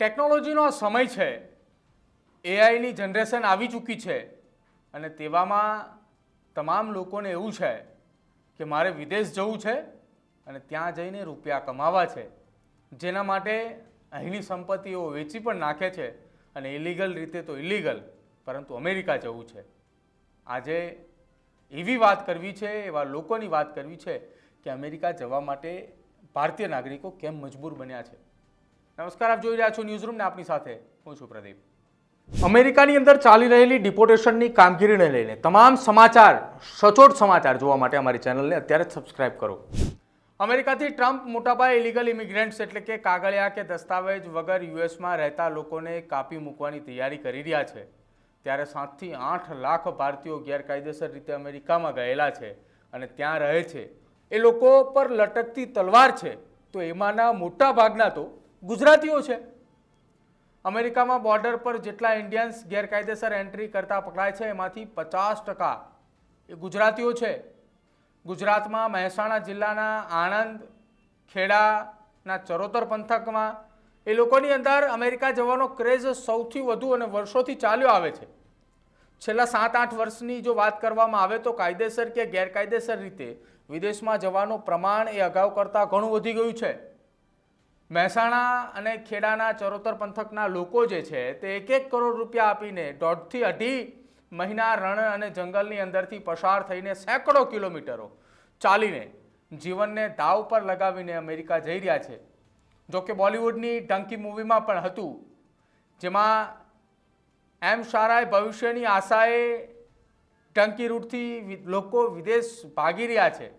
ટેકનોલોજીનો આ સમય છે એઆઈની જનરેશન આવી ચૂકી છે અને તેવામાં તમામ લોકોને એવું છે કે મારે વિદેશ જવું છે અને ત્યાં જઈને રૂપિયા કમાવા છે, જેના માટે અહીંની સંપત્તિઓ વેચી પણ નાખે છે અને ઇલીગલ રીતે તો ઇલીગલ પરંતુ અમેરિકા જવું છે. આજે એવી વાત કરવી છે, એવા લોકોની વાત કરવી છે કે અમેરિકા જવા માટે ભારતીય નાગરિકો કેમ મજબૂર બન્યા છે? નમસ્કાર, આપ જોઈ રહ્યા છો ન્યૂઝરૂમ ને આપની સાથે હું છું પ્રદીપ. અમેરિકાની અંદર ચાલી રહેલી ડિપોટેશનની કામગીરીને લઈને તમામ સમાચાર, સચોટ સમાચાર જોવા માટે અમારી ચેનલને અત્યારે જ સબસ્ક્રાઇબ કરો. અમેરિકાથી ટ્રમ્પ મોટાપાયે ઇલીગલ ઇમિગ્રન્ટ્સ એટલે કે કાગળિયા કે દસ્તાવેજ વગર યુએસમાં રહેતા લોકોને કાપી મૂકવાની તૈયારી કરી રહ્યા છે. ત્યારે સાતથી આઠ લાખ ભારતીયો ગેરકાયદેસર રીતે અમેરિકામાં ગયેલા છે અને ત્યાં રહે છે. એ લોકો પર લટકતી તલવાર છે. તો એમાંના મોટા ભાગના તો ગુજરાતીઓ છે. અમેરિકામાં બોર્ડર પર જેટલા ઇન્ડિયન્સ ગેરકાયદેસર એન્ટ્રી કરતા પકડાય છે, એમાંથી પચાસ ટકા એ ગુજરાતીઓ છે. ગુજરાતમાં મહેસાણા જિલ્લાના આણંદ, ખેડાના ચરોતર પંથકમાં એ લોકોની અંદર અમેરિકા જવાનો ક્રેઝ સૌથી વધુ અને વર્ષોથી ચાલ્યો આવે છે. છેલ્લા સાત આઠ વર્ષની જો વાત કરવામાં આવે તો કાયદેસર કે ગેરકાયદેસર રીતે વિદેશમાં જવાનું પ્રમાણ એ અગાઉ કરતાં ઘણું વધી ગયું છે. મહેસાણા અને ખેડાના ચરોતર પંથકના લોકો જે છે તે એક એક કરોડ રૂપિયા આપીને દોઢથી અઢી મહિના રણ અને જંગલની અંદરથી પસાર થઈને સેંકડો કિલોમીટરો ચાલીને જીવનને દાવ પર લગાવીને અમેરિકા જઈ રહ્યા છે. જોકે બોલિવૂડની ડંકી મૂવીમાં પણ હતું, જેમાં એમ શારાએ ભવિષ્યની આશાએ ટંકી રૂટથી લોકો વિદેશ ભાગી રહ્યા છે.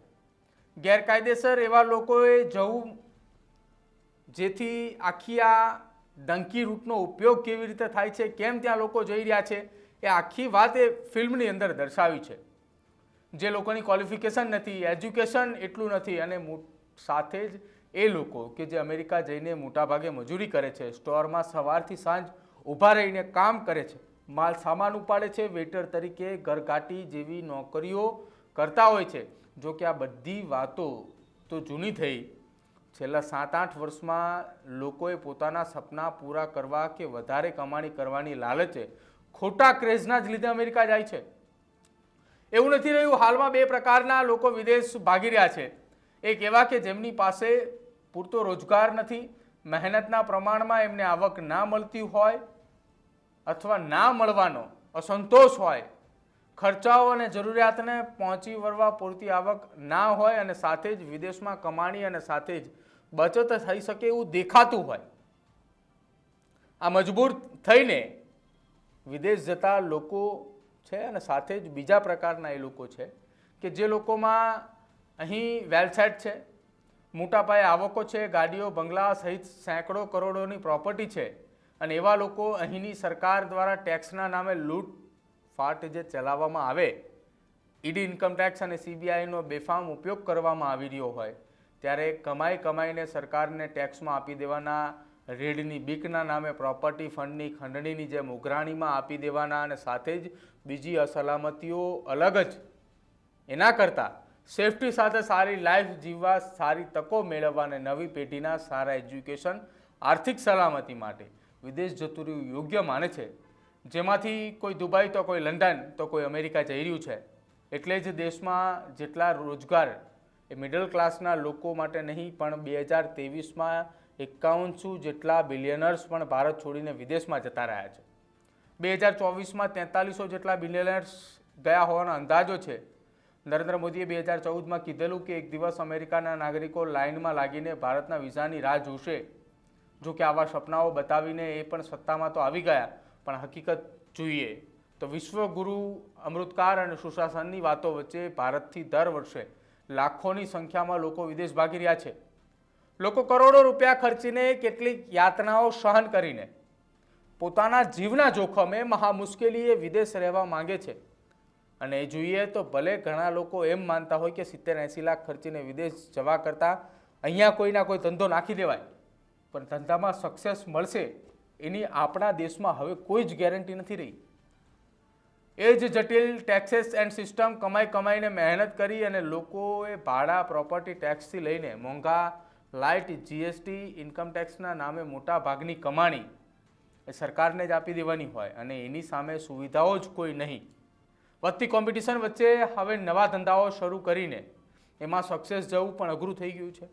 ગેરકાયદેસર એવા લોકોએ જવું જેથી આખી આ ડંકી રૂટનો ઉપયોગ કેવી રીતે થાય છે, કેમ ત્યાં લોકો જઈ રહ્યા છે, એ આખી વાત એ ફિલ્મની અંદર દર્શાવી છે. જે લોકોની ક્વોલિફિકેશન નથી એજ્યુકેશન એટલું નથી, અને સાથે જ એ લોકો કે જે અમેરિકા જઈને મોટાભાગે મજૂરી કરે છે, સ્ટોરમાં સવારથી સાંજ ઊભા રહીને કામ કરે છે, માલ સામાન ઉપાડે છે, વેટર તરીકે ઘરઘાટી જેવી નોકરીઓ કરતા હોય છે. જો કે આ બધી વાતો તો જૂની થઈ છેલ્લા સાત આઠ વર્ષમાં લોકોએ પોતાના સપના પૂરા કરવા કે વધારે કમાણી કરવાની લાલચે ખોટા ક્રેઝના જ લીધે અમેરિકા જાય છે. એવું નથી રહ્યું, હાલમાં બે પ્રકારના લોકો વિદેશ ભાગી રહ્યા છે. એક એવા કે જેમની પાસે પૂરતો રોજગાર નથી, મહેનતના પ્રમાણમાં એમને આવક ના મળતી હોય અથવા ના મળવાનો અસંતોષ હોય. ખર્ચાઓ અને જરૂરિયાતને પહોંચી વળવા પૂરતી આવક ના હોય અને સાથે જ વિદેશમાં કમાણી અને સાથે જ બચત થઈ શકે એવું દેખાતું હોય. આ મજબૂર થઈને વિદેશ જતા લોકો છે અને સાથે જ બીજા પ્રકારના એ લોકો છે કે જે લોકોમાં અહીં વેલસેટ છે, મોટા પાયે આવકો છે, ગાડીઓ, બંગલા સહિત સેંકડો કરોડોની પ્રોપર્ટી છે અને એવા લોકો અહીંની સરકાર દ્વારા ટેક્સના નામે લૂંટ ફાટ જે ચલાવવામાં આવે, ઈડી ઇન્કમ ટેક્સ અને સીબીઆઈનો બેફામ ઉપયોગ કરવામાં આવી રહ્યો હોય ત્યારે કમાઈ કમાઈને સરકારને ટેક્સમાં આપી દેવાના, રેડની બીકના નામે પ્રોપર્ટી ફંડની ખંડણીની જેમ ઉઘરાણીમાં આપી દેવાના અને સાથે જ બીજી અસલામતીઓ અલગ જ. એના કરતાં સેફટી સાથે સારી લાઈફ જીવવા, સારી તકો મેળવવા અને નવી પેઢીના સારા એજ્યુકેશન, આર્થિક સલામતી માટે વિદેશ જતું રહ્યું યોગ્ય માને છે. જેમાંથી કોઈ દુબઈ તો કોઈ લંડન તો કોઈ અમેરિકા જઈ રહ્યું છે. એટલે જ દેશમાં જેટલા રોજગાર એ મિડલ ક્લાસના લોકો માટે નહીં, પણ બે હજાર ત્રેવીસમાં એકાવનસો જેટલા બિલિયનર્સ પણ ભારત છોડીને વિદેશમાં જતા રહ્યા છે. બે હજાર ચોવીસમાં તેતાલીસો જેટલા બિલિયનર્સ ગયા હોવાનો અંદાજો છે. નરેન્દ્ર મોદીએ બે હજાર ચૌદમાં કીધેલું કે એક દિવસ અમેરિકાના નાગરિકો લાઇનમાં લાગીને ભારતના વિઝાની રાહ જોશે. જો કે આવા સપનાઓ બતાવીને એ પણ સત્તામાં તો આવી ગયા, પણ હકીકત જોઈએ. તો વિશ્વગુરુ અમૃતકાર અને સુશાસનની વાતો વચ્ચે ભારતથી દર વર્ષે લાખોની સંખ્યામાં લોકો વિદેશ ભાગી રહ્યા છે. લોકો કરોડો રૂપિયા ખર્ચીને કેટલીક યાતનાઓ સહન કરીને પોતાના જીવના જોખમે મહા મુશ્કેલીએ વિદેશ રહેવા માંગે છે. અને એ જોઈએ તો ભલે ઘણા લોકો એમ માનતા હોય કે સિત્તેર એંસી લાખ ખર્ચીને વિદેશ જવા કરતાં અહીંયા કોઈના કોઈ ધંધો નાખી દેવાય. પણ ધંધામાં સક્સેસ મળશે એની આપણા દેશમાં હવે કોઈ જ ગેરંટી નથી રહી. એ જ જટિલ ટેક્સેસ એન્ડ સિસ્ટમ કમાઈ કમાઈને મહેનત કરી અને લોકોએ ભાડા પ્રોપર્ટી ટેક્સથી લઈને મોંઘા લાઇટ જીએસટી ઇન્કમ ટેક્સના નામે મોટા ભાગની કમાણી એ સરકારને જ આપી દેવાની હોય અને એની સામે સુવિધાઓ જ કોઈ નહીં. વધતી કોમ્પિટિશન વચ્ચે હવે નવા ધંધાઓ શરૂ કરીને એમાં સક્સેસ જવું પણ અઘરું થઈ ગયું છે.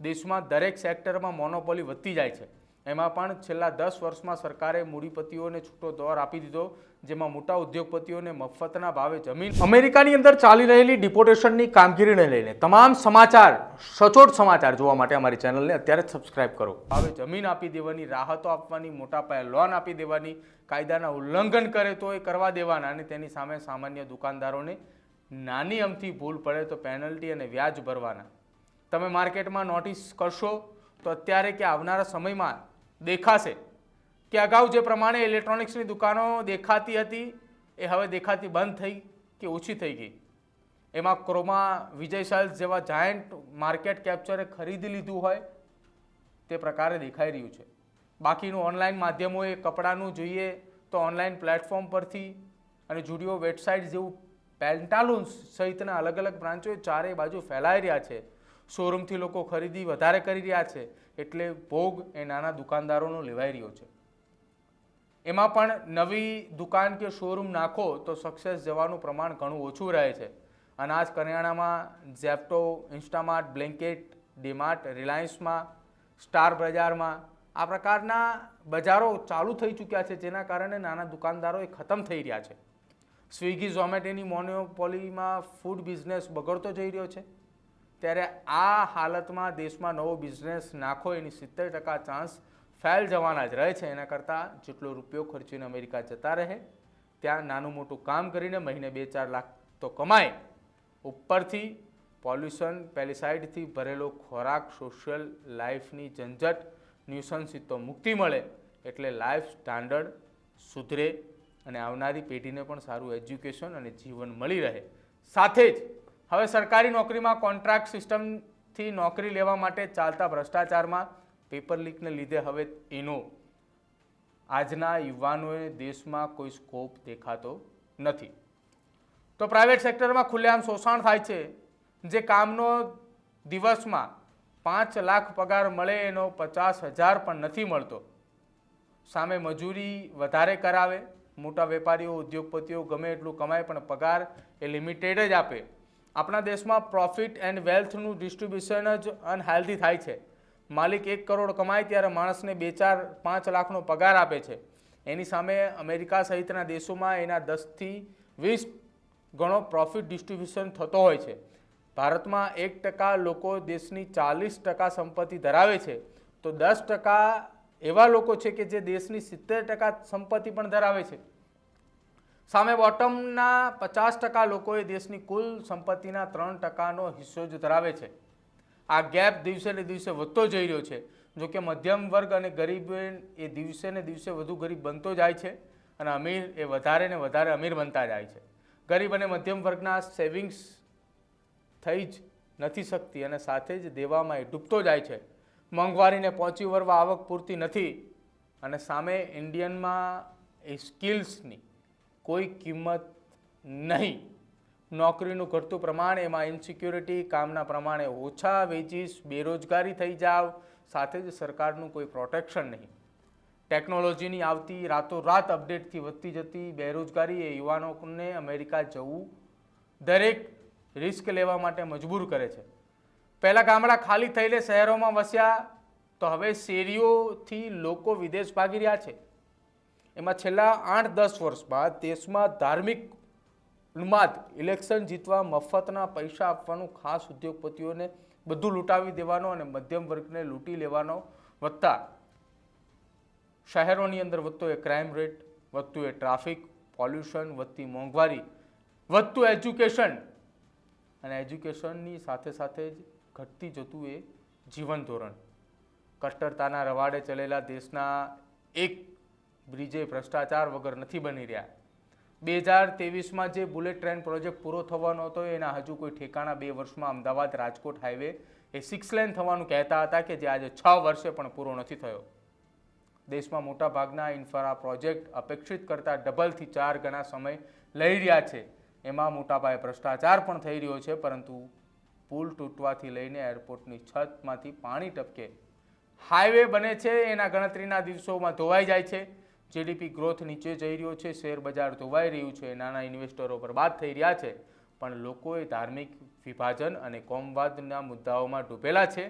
દેશમાં દરેક સેક્ટરમાં મોનોપોલી વધતી જાય છે. એમાં પણ છેલ્લા દસ વર્ષમાં સરકારે મૂડીપતિઓને છૂટો દોર આપી દીધો, જેમાં મોટા ઉદ્યોગપતિઓને મફતના ભાવે જમીન અમેરિકાની અંદર ચાલી રહેલી ડિપોટેશનની કામગીરીને લઈને તમામ સમાચાર, સચોટ સમાચાર જોવા માટે અમારી ચેનલને અત્યારે સબસ્ક્રાઇબ કરો. હવે જમીન આપી દેવાની, રાહતો આપવાની, મોટા પાયે લોન આપી દેવાની, કાયદાના ઉલ્લંઘન કરે તો એ કરવા દેવાના અને તેની સામે સામાન્ય દુકાનદારોને નાની અમથી ભૂલ પડે તો પેનલ્ટી અને વ્યાજ ભરવાના. તમે માર્કેટમાં નોટિસ કરશો તો અત્યારે કે આવનારા સમયમાં દેખાશે. કે અગાઉ જે પ્રમાણે ઇલેક્ટ્રોનિક્સની દુકાનો દેખાતી હતી, એ હવે દેખાતી બંધ થઈ કે ઓછી થઈ ગઈ. એમાં ક્રોમા વિજય સેલ્સ જેવા જાયન્ટ માર્કેટ કેપ્ચરે ખરીદી લીધું હોય, તે પ્રકારે દેખાઈ રહ્યું છે. બાકીનું ઓનલાઈન માધ્યમોએ કપડાનું જોઈએ તો ઓનલાઈન પ્લેટફોર્મ પરથી અને જુડિયો વેબસાઇટ જેવું પેન્ટાલુન્સ સહિતના અલગ અલગ બ્રાન્ચો ચારેય બાજુ ફેલાઈ રહ્યા છે. શોરૂમથી લોકો ખરીદી વધારે કરી રહ્યા છે એટલે ભોગ એ નાના દુકાનદારોનો લેવાઈ રહ્યો છે. એમાં પણ નવી દુકાન કે શોરૂમ નાખો તો સક્સેસ જવાનું પ્રમાણ ઘણું ઓછું રહે છે. અનાજ કરિયાણામાં ઝેપ્ટો ઇન્સ્ટામાર્ટ બ્લેન્કેટ ડીમાર્ટ રિલાયન્સમાં સ્ટાર બજારમાં આ પ્રકારના બજારો ચાલુ થઈ ચૂક્યા છે જેના કારણે નાના દુકાનદારો એ ખતમ થઈ રહ્યા છે. સ્વિગી ઝોમેટોની મોનોપોલીમાં ફૂડ બિઝનેસ બગડતો જઈ રહ્યો છે. ત્યારે આ હાલતમાં દેશમાં નવો બિઝનેસ નાખો એની સિત્તેર ટકા ચાન્સ ફેલ જવાના જ રહે છે. એના કરતાં જેટલો રૂપિયો ખર્ચીને અમેરિકા જતા રહે, ત્યાં નાનું મોટું કામ કરીને મહિને બે ચાર લાખ તો કમાય. ઉપરથી પોલ્યુશન પેલિસાઇડથી ભરેલો ખોરાક સોશિયલ લાઈફની ઝંઝટ ન્યુસન્સથી તો મુક્તિ મળે. એટલે લાઈફ સ્ટાન્ડર્ડ સુધરે અને આવનારી પેઢીને પણ સારું એજ્યુકેશન અને જીવન મળી રહે. સાથે જ હવે સરકારી નોકરીમાં કોન્ટ્રાક્ટ સિસ્ટમથી નોકરી લેવા માટે ચાલતા ભ્રષ્ટાચારમાં પેપર લીકને લીધે હવે એનો. આજના યુવાનોએ દેશમાં કોઈ સ્કોપ દેખાતો નથી. તો પ્રાઇવેટ સેક્ટરમાં ખુલ્લેઆમ શોષણ થાય છે, જે કામનો દિવસમાં પાંચ લાખ પગાર મળે એનો પચાસ હજાર પણ નથી મળતો. સામે મજૂરી વધારે કરાવે, મોટા વેપારીઓ, ઉદ્યોગપતિઓ ગમે એટલું કમાય પણ પગાર એ લિમિટેડ જ આપે. આપણા દેશમાં પ્રોફિટ એન્ડ વેલ્થનું ડિસ્ટ્રીબ્યુશન જ અનહેલ્ધી થાય છે. માલિક એક કરોડ કમાય ત્યારે માણસને બે ચાર, પાંચ લાખનો પગાર આપે છે. એની સામે અમેરિકા સહિતના દેશોમાં એના દસથી વીસ ગણો પ્રોફિટ ડિસ્ટ્રીબ્યુશન થતો હોય છે. ભારતમાં એક ટકા લોકો દેશની ચાલીસ ટકા સંપત્તિ ધરાવે છે. તો દસ ટકા એવા લોકો છે કે જે દેશની સિત્તેર ટકા સંપત્તિ પણ ધરાવે છે. સામે બોટમના પચાસ ટકા લોકોએ દેશની કુલ સંપત્તિના ત્રણ ટકાનો હિસ્સો જ ધરાવે છે. આ ગેપ દિવસે ને દિવસે વધતો જઈ રહ્યો છે. જો કે મધ્યમ વર્ગ અને ગરીબ એ દિવસે ને દિવસે વધુ ગરીબ બનતો જાય છે અને અમીર એ વધારે ને વધારે અમીર બનતા જાય છે. ગરીબ અને મધ્યમ વર્ગના સેવિંગ્સ થઈ જ નથી શકતી અને સાથે જ દેવામાં એ ડૂબતો જાય છે. મોંઘવારીને પહોંચી વળવા આવક પૂરતી નથી અને સામે ઇન્ડિયનમાં એ સ્કિલ્સની કોઈ કિંમત નહીં. નોકરીનું ઘટતું પ્રમાણ, એમાં ઇન્સિક્યુરિટી કામના પ્રમાણે ઓછા વેજીસ બેરોજગારી થઈ જાવ, સાથે જ સરકારનું કોઈ પ્રોટેક્શન નહીં. ટેકનોલોજીની આવતી રાતોરાત અપડેટથી વધતી જતી બેરોજગારી એ યુવાનોને અમેરિકા જવું દરેક રિસ્ક લેવા માટે મજબૂર કરે છે. પહેલાં ગામડા ખાલી થઈને શહેરોમાં વસ્યા, તો હવે શેરીઓથી લોકો વિદેશ ભાગી રહ્યા છે. એમાં છેલ્લા આઠ દસ વર્ષમાં દેશમાં ધાર્મિક ઉન્માદ ઇલેક્શન જીતવા મફતના પૈસા આપવાનું ખાસ ઉદ્યોગપતિઓને બધું લૂંટાવી દેવાનો અને મધ્યમ વર્ગને લૂંટી લેવાનો વધતા. શહેરોની અંદર વધતો એ ક્રાઇમ રેટ વધતું એ ટ્રાફિક પોલ્યુશન વધતી મોંઘવારી, વધતું એજ્યુકેશન અને એજ્યુકેશનની સાથે સાથે જ ઘટતી જતું એ જીવન ધોરણ. કટ્ટરતાના રવાડે ચલેલા દેશના એક બ્રિજે ભ્રષ્ટાચાર વગર નથી બની રહ્યા. બે હજાર ત્રેવીસમાં જે બુલેટ ટ્રેન પ્રોજેક્ટ પૂરો થવાનો હતો, એના હજુ કોઈ ઠેકાણા બે વર્ષમાં અમદાવાદ રાજકોટ હાઈવે એ સિક્સ લેન થવાનું કહેતા હતા કે જે આજે છ વર્ષે પણ પૂરો નથી થયો. દેશમાં મોટાભાગના ઇન્ફ્રા પ્રોજેક્ટ અપેક્ષિત કરતાં ડબલથી ચાર ગણા સમય લઈ રહ્યા છે. એમાં મોટાપાયે ભ્રષ્ટાચાર પણ થઈ રહ્યો છે, પરંતુ પુલ તૂટવાથી લઈને એરપોર્ટની છતમાંથી પાણી ટપકે. હાઈવે બને છે, એના ગણતરીના દિવસોમાં ધોવાઈ જાય છે. જીડીપી ગ્રોથ નીચે જઈ રહ્યો છે, શેર બજાર ધોવાઈ રહ્યું છે નાના ઇન્વેસ્ટરો બરબાદ થઈ રહ્યા છે, પણ લોકોએ ધાર્મિક વિભાજન અને કોમવાદના મુદ્દાઓમાં ડૂબેલા છે.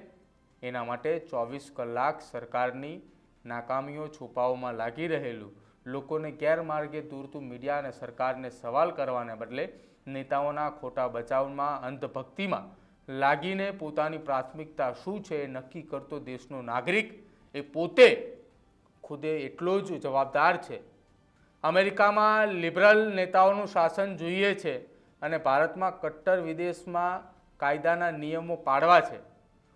એના માટે ચોવીસ કલાક સરકારની નાકામીઓ છુપાવવામાં લાગી રહેલું. લોકોને ગેરમાર્ગે દૂરતું મીડિયા અને સરકારને સવાલ કરવાને બદલે નેતાઓના ખોટા બચાવમાં, અંધભક્તિમાં લાગીને પોતાની પ્રાથમિકતા શું છે એ નક્કી કરતો દેશનો નાગરિક એ પોતે ખુદે એટલો જ જવાબદાર છે. અમેરિકામાં લિબરલ નેતાઓનું શાસન જોઈએ છે અને ભારતમાં કટ્ટર વિદેશમાં કાયદાના નિયમો પાડવા છે.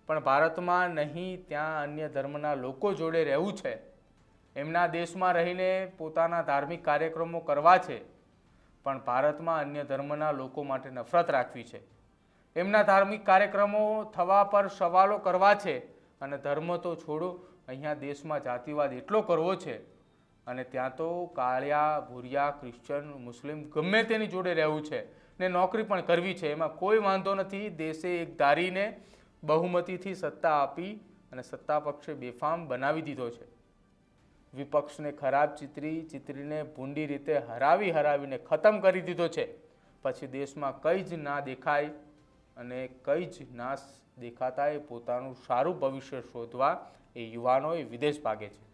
પણ ભારતમાં નહીં, ત્યાં અન્ય ધર્મના લોકો જોડે રહેવું છે. એમના દેશમાં રહીને પોતાના ધાર્મિક કાર્યક્રમો કરવા છે. પણ ભારતમાં અન્ય ધર્મના લોકો માટે નફરત રાખવી છે. એમના ધાર્મિક કાર્યક્રમો થવા પર સવાલો કરવા છે અને ધર્મ તો છોડો અહીંયા દેશમાં જાતિવાદ એટલો કરવો છે અને ત્યાં તો કાળિયા, ભૂરિયા ક્રિશ્ચન મુસ્લિમ ગમે તેની જોડે રહેવું છે ને નોકરી પણ કરવી છે. એમાં કોઈ વાંધો નથી. દેશે એક ધારીને બહુમતીથી સત્તા આપી અને સત્તા પક્ષે બેફામ બનાવી દીધો છે. વિપક્ષને ખરાબ ચિતરી, ચિતરીને ભૂંડી રીતે હરાવી હરાવીને ખતમ કરી દીધો છે. પછી દેશમાં કંઈ જ ના દેખાય અને કંઈ જ નાશ દેખાતા એ પોતાનું સારું ભવિષ્ય શોધવા એ યુવાનો એ વિદેશ ભાગે છે.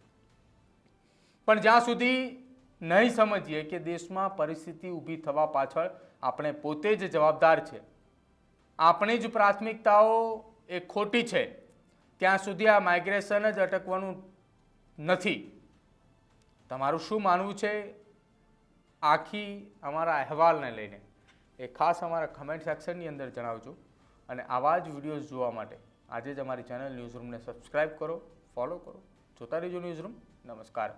પણ જ્યાં સુધી નહીં સમજીએ કે દેશમાં પરિસ્થિતિ ઊભી થવા પાછળ આપણે પોતે જ જવાબદાર છે. આપણી જ પ્રાથમિકતાઓ એ ખોટી છે. ત્યાં સુધી આ માઇગ્રેશન જ અટકવાનું નથી. તમારું શું માનવું છે? આખી અમારા અહેવાલને લઈને. એ ખાસ અમારા કમેન્ટ સેક્શનની અંદર જણાવજો અને આવા જ વિડીયોઝ જોવા માટે આજે જ અમારી ચેનલ ન્યૂઝરૂમને સબસ્ક્રાઇબ કરો ફોલો કરો. જોતા રહેજો ન્યૂઝરૂમ નમસ્કાર.